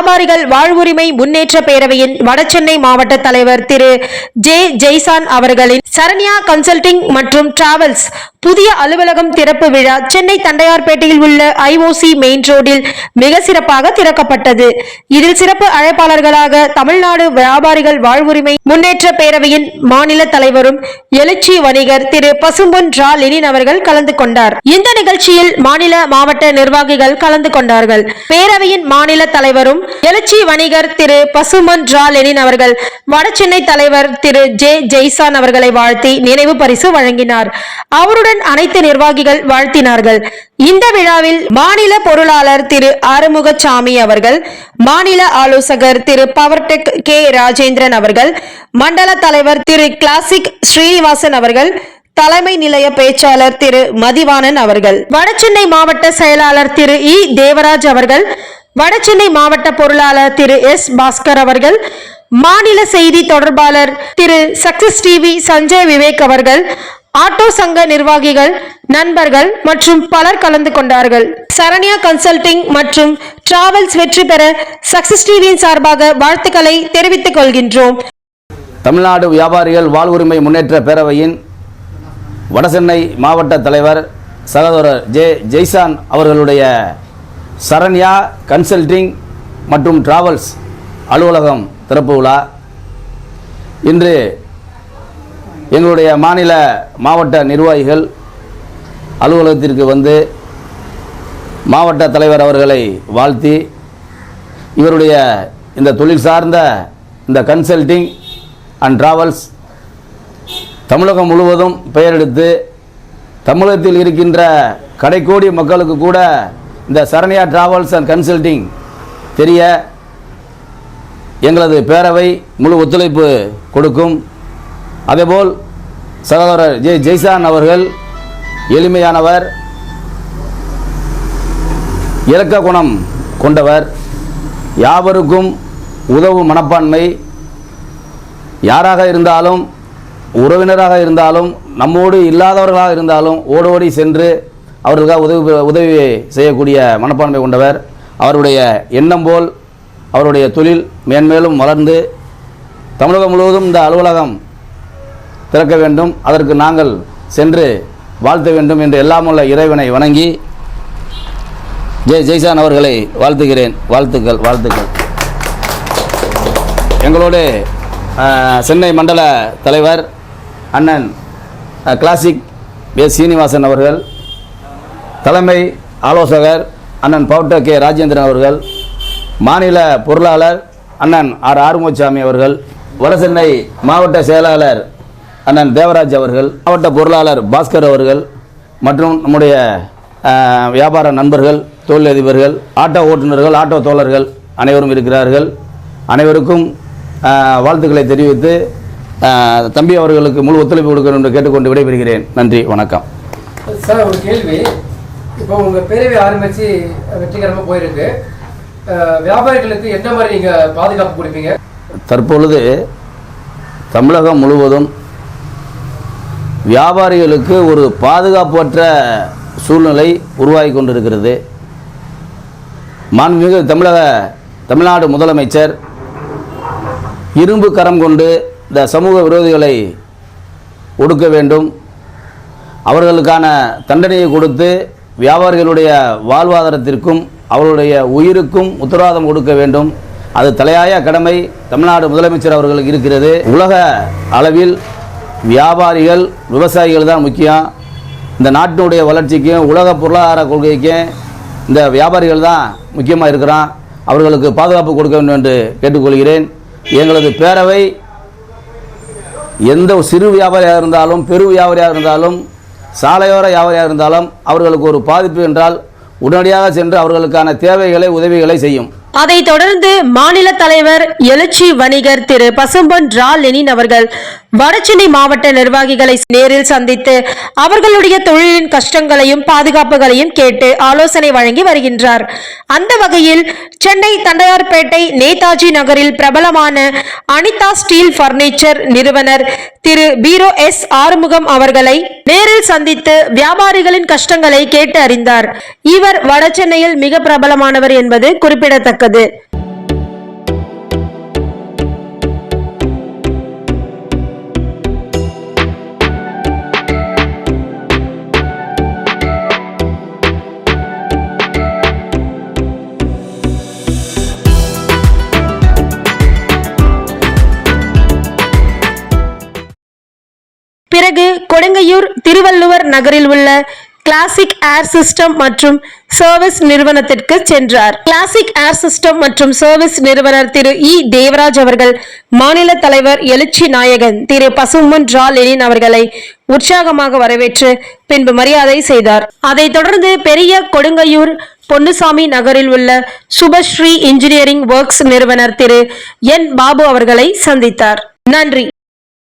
வியாபாரிகள் வாழ்வுரிமை முன்னேற்ற பேரவையின் வடசென்னை மாவட்ட தலைவர் திரு. ஜே. ஜெய்சான் அவர்களின் சரண்யா கன்சல்டிங் மற்றும் டிராவல்ஸ் புதிய அலுவலகம் திறப்பு விழா சென்னை தண்டையார்பேட்டையில் உள்ள ஐஓசி மெயின் ரோடில் மிக சிறப்பாக திறக்கப்பட்டது. இதில் சிறப்பு அழைப்பாளர்களாக தமிழ்நாடு வியாபாரிகள் வாழ்வுரிமை முன்னேற்ற பேரவையின் மாநில தலைவரும் எழுச்சி வணிகர் திரு. பசும்பொன் ரா லெனின் அவர்கள் கலந்து கொண்டார். இந்த நிகழ்ச்சியில் மாநில மாவட்ட நிர்வாகிகள் கலந்து கொண்டார்கள். பேரவையின் மாநில தலைவரும் எழுச்சி வணிகர் திரு பசுமன் ரா லெனின் அவர்கள் வடசென்னை தலைவர் திரு ஜே ஜெய்சான் அவர்களை வாழ்த்தி நினைவு பரிசு வழங்கினார். அவருடன் அனைத்து நிர்வாகிகள் வாழ்த்தினார்கள். இந்த விழாவில் மாநில பொருளாளர் திரு ஆறுமுகசாமி அவர்கள் மாநில ஆலோசகர் திரு பவர்டெக் கே ராஜேந்திரன் அவர்கள் மண்டல தலைவர் திரு கிளாசிக் ஸ்ரீனிவாசன் அவர்கள் தலைமை நிலைய பேச்சாளர் திரு மதிவாணன் அவர்கள். வடசென்னை மாவட்ட செயலாளர் திரு இ தேவராஜ் அவர்கள் வடசென்னை மாவட்ட பொருளாளர் திரு எஸ் பாஸ்கர் அவர்கள் மாநில செய்தி தொடர்பாளர் திரு சக்சஸ் டிவி சஞ்சய் விவேக் அவர்கள் ஆட்டோ சங்க நிர்வாகிகள் நண்பர்கள் மற்றும் பலர் கலந்து கொண்டார்கள். சரண்யா கன்சல்டிங் மற்றும் டிராவல்ஸ் வெற்றி பெற சக்சஸ் டிவியின் சார்பாக வாழ்த்துக்களை தெரிவித்துக் கொள்கின்றோம். தமிழ்நாடு வியாபாரிகள் வாழ்வுரிமை முன்னேற்ற பேரவையின் வடசென்னை மாவட்ட தலைவர் சகோதரர் ஜே ஜெய்சான் அவர்களுடைய சரண்யா கன்சல்டிங் மற்றும் டிராவல்ஸ் அலுவலகம் திறப்பு விழா. இன்று எங்களுடைய மாநில மாவட்ட நிர்வாகிகள் அலுவலகத்திற்கு வந்து மாவட்ட தலைவர் அவர்களை வாழ்த்தி இவருடைய இந்த தொழில் சார்ந்த இந்த கன்சல்டிங் அண்ட் டிராவல்ஸ் தமிழகம் முழுவதும் பெயரெடுத்து தமிழகத்தில் இருக்கின்ற கடைக்கோடி மக்களுக்கு கூட இந்த சரண்யா டிராவல்ஸ் அண்ட் கன்சல்டிங் தெரிய எங்களது பேரவை முழு ஒத்துழைப்பு கொடுக்கும். அதேபோல் சகோதரர் ஜெய் ஜெய்சான் அவர்கள் எளிமையானவர் இலக்க குணம் கொண்டவர் யாவருக்கும் உதவும் மனப்பான்மை. யாராக இருந்தாலும் உறவினராக இருந்தாலும் நம்மோடு இல்லாதவர்களாக இருந்தாலும் ஓடோடி சென்று அவர்களுக்காக உதவி உதவி செய்யக்கூடிய மனப்பான்மை கொண்டவர். அவருடைய எண்ணம் போல் அவருடைய தொழில் மேன்மேலும் வளர்ந்து தமிழகம் முழுவதும் இந்த அலுவலகம் திறக்க வேண்டும். அதற்கு நாங்கள் சென்று வாழ்த்த வேண்டும் என்று எல்லாமுள்ள இறைவனை வணங்கி ஜெய் ஜெய்சான் அவர்களை வாழ்த்துகிறேன். வாழ்த்துக்கள் வாழ்த்துக்கள். எங்களோடு சென்னை மண்டல தலைவர் அண்ணன் கிளாசிக் எஸ். சீனிவாசன் அவர்கள் தலைமை ஆலோசகர் அண்ணன் பவுட்ட கே ராஜேந்திரன் அவர்கள் மாநில பொருளாளர் அண்ணன் ஆர் ஆறுமுகசாமி அவர்கள் வடசென்னை மாவட்ட செயலாளர் அண்ணன் தேவராஜ் அவர்கள் மாவட்ட பொருளாளர் பாஸ்கர் அவர்கள் மற்றும் நம்முடைய வியாபார நண்பர்கள் தொழிலதிபர்கள் ஆட்டோ ஓட்டுநர்கள் ஆட்டோ தோழர்கள் அனைவரும் இருக்கிறார்கள். அனைவருக்கும் வாழ்த்துக்களை தெரிவித்து தம்பி அவர்களுக்கு முழு ஒத்துழைப்பு கொடுக்கணும் என்று கேட்டுக்கொண்டு விடைபெறுகிறேன். நன்றி வணக்கம். சார் ஒரு கேள்வி. இப்போ உங்க பேரவை ஆரம்பிச்சு வெற்றிகரமா போயிருக்கு. வியாபாரிகளுக்கு என்ன மாதிரி நீங்க பாதுகாப்பு கொடுப்பீங்க? தற்பொழுது தமிழகம் முழுவதும் வியாபாரிகளுக்கு ஒரு பாதுகாப்பற்ற சூழ்நிலை உருவாகி கொண்டிருக்கிறது. மாண்புமிகு தமிழக தமிழ்நாடு முதலமைச்சர் இரும்பு கரம் கொண்டு இந்த சமூக விரோதிகளை ஒடுக்க வேண்டும். அவர்களுக்கான தண்டனையை கொடுத்து வியாபாரிகளுடைய வாழ்வாதாரத்திற்கும் அவர்களுடைய உயிருக்கும் உத்தரவாதம் கொடுக்க வேண்டும். அது தலையாய கடமை. தமிழ்நாடு முதலமைச்சர் அவர்களுக்கு இருக்கிறது. உலக அளவில் வியாபாரிகள் விவசாயிகள் தான் முக்கியம். இந்த நாட்டினுடைய வளர்ச்சிக்கும் உலக பொருளாதார கொள்கைக்கும் இந்த வியாபாரிகள் தான் முக்கியமாக இருக்கிறான். அவர்களுக்கு பாதுகாப்பு கொடுக்க வேண்டும் என்று கேட்டுக்கொள்கிறேன். எங்களது பேரவை எந்த சிறு வியாபாரியாக இருந்தாலும் பெரு வியாபாரியாக இருந்தாலும் சாலையோர வியாபாரியாக இருந்தாலும் அவர்களுக்கு ஒரு பாதிப்பு என்றால் உடனடியாக சென்று அவர்களுக்கான தேவைகளை உதவிகளை செய்யும். அதைத் தொடர்ந்து மாநில தலைவர் எழுச்சி வணிகர் திரு பசும்பொன் ரா லெனின் அவர்கள் வடசென்னை மாவட்ட நிர்வாகிகளை நேரில் சந்தித்து அவர்களுடைய தொழிலின் கஷ்டங்களையும் பாதுகாப்புகளையும் கேட்டு ஆலோசனை வழங்கி வருகின்றார். அந்த வகையில் சென்னை தண்டையார்பேட்டை நேதாஜி நகரில் பிரபலமான அனிதா ஸ்டீல் பர்னிச்சர் நிறுவனர் திரு பீரோ எஸ் ஆறுமுகம் அவர்களை நேரில் சந்தித்து வியாபாரிகளின் கஷ்டங்களை கேட்டு அறிந்தார். இவர் வடசென்னையில் மிக பிரபலமானவர் என்பது குறிப்பிடத்தக்கது. கொடுங்கையூர் திருவள்ளுவர் நகரில் உள்ள கிளாசிக் ஏர் சிஸ்டம் மற்றும் சர்வீஸ் நிறுவனத்திற்கு சென்றார். கிளாசிக் ஏர் சிஸ்டம் மற்றும் சர்வீஸ் நிறுவனர் திரு இ தேவராஜ் அவர்கள் மாநில தலைவர் எழுச்சி நாயகன் திரு பசும்பொன் ரா லெனின் அவர்களை உற்சாகமாக வரவேற்று பின்பு மரியாதை செய்தார். அதைத் தொடர்ந்து பெரிய கொடுங்கையூர் பொன்னுசாமி நகரில் உள்ள சுபஸ்ரீ இன்ஜினியரிங் ஒர்க்ஸ் நிறுவனர் திரு என் பாபு அவர்களை சந்தித்தார். நன்றி.